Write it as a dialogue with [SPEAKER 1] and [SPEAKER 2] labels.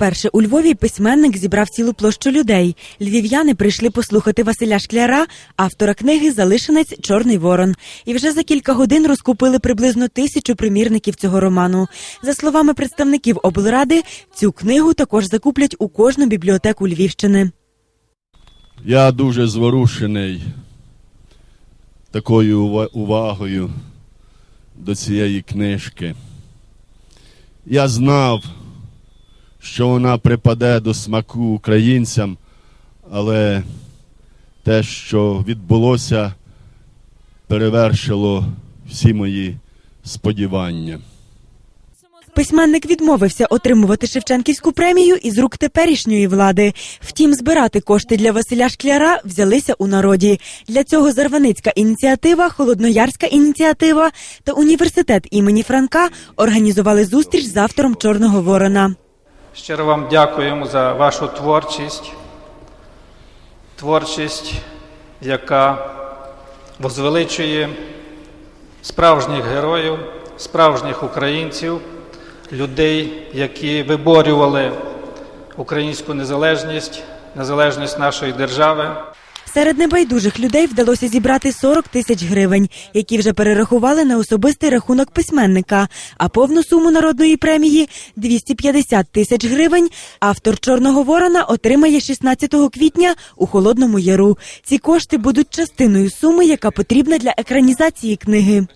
[SPEAKER 1] Вперше у Львові письменник зібрав цілу площу людей. Львів'яни прийшли послухати Василя Шкляра, автора книги Залишенець Чорний Ворон. І вже за кілька годин розкупили приблизно тисячу примірників цього роману. За словами представників облради, цю книгу також закуплять у кожну бібліотеку Львівщини.
[SPEAKER 2] Я дуже зворушений такою увагою до цієї книжки. Я знав, що вона припаде до смаку українцям, але те, що відбулося, перевершило всі мої сподівання.
[SPEAKER 1] Письменник відмовився отримувати Шевченківську премію із рук теперішньої влади. Втім, збирати кошти для Василя Шкляра взялися у народі. Для цього Зарваницька ініціатива, Холодноярська ініціатива та університет імені Франка організували зустріч з автором Чорного Ворона.
[SPEAKER 3] Щиро вам дякуємо за вашу творчість, творчість, яка возвеличує справжніх героїв, справжніх українців, людей, які виборювали українську незалежність, незалежність нашої держави.
[SPEAKER 1] Серед небайдужих людей вдалося зібрати 40 тисяч гривень, які вже перерахували на особистий рахунок письменника. А повну суму народної премії 250 тисяч гривень. Автор Чорного Ворона отримає 16 квітня у Холодному Яру. Ці кошти будуть частиною суми, яка потрібна для екранізації книги.